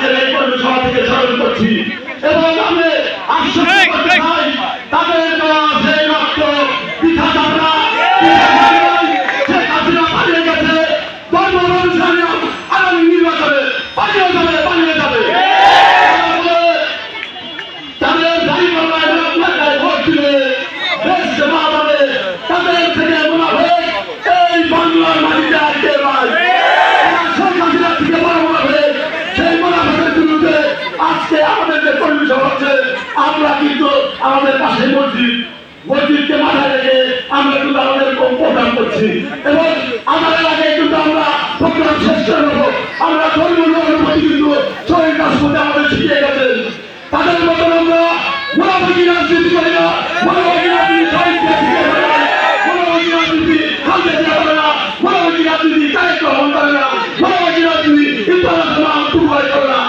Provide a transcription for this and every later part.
আজকের এই কর্মসভা থেকে স্মরণ করছি আমাদের পাশে মসজিদ, মসজিদকে মাথায় রেখে আমরা কিন্তু আমাদের প্রোগ্রাম করছি। এবং আমাদের আগে কিন্তু আমরা প্রোগ্রাম শেষ করে আমরা ধর্মীয় অনুমতি কিন্তু শরীর রাষ্ট্রপতি আমাদের শিখিয়ে গেছেন। তাদের মতন আমরা মোনাফিকি রাজনীতি করি না। মোনাফিকি রাজনীতি মোনাফিকি রাজনীতি খালতে দেওয়া হবে না। মোনাফিকি রাজনীতি হন করে না। মোনাফিকি রাজনীতি ইন্টারন্যাশনাল করে না।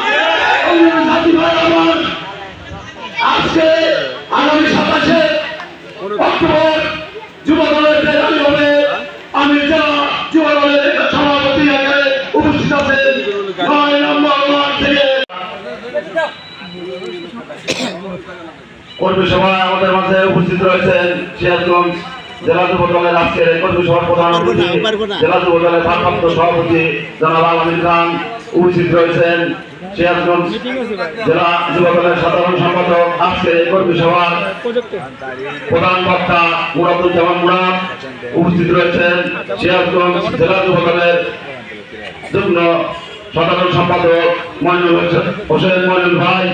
কর্মী সভায় আমাদের মাঝে উপস্থিত রয়েছেন সিরাজগঞ্জ জেলা যুব দলের আজকের কর্মী সভার প্রধান অতিথি জেলা যুব দলের ভারপ্রাপ্ত সভাপতি জনাব আলমিন খান উপস্থিত রয়েছেন। সিরাজগঞ্জ জেলা যুব দলের সাধারণ সম্পাদক আজকের কর্মী সভার প্রধান বক্তা মুরাদুজ্জামান মুরাদ উপস্থিত রয়েছেন। সিরাজগঞ্জ জেলা যুব দলের যুগ্ম সাধারণ সম্পাদক মইনুল হোসেন মইনুল ভাই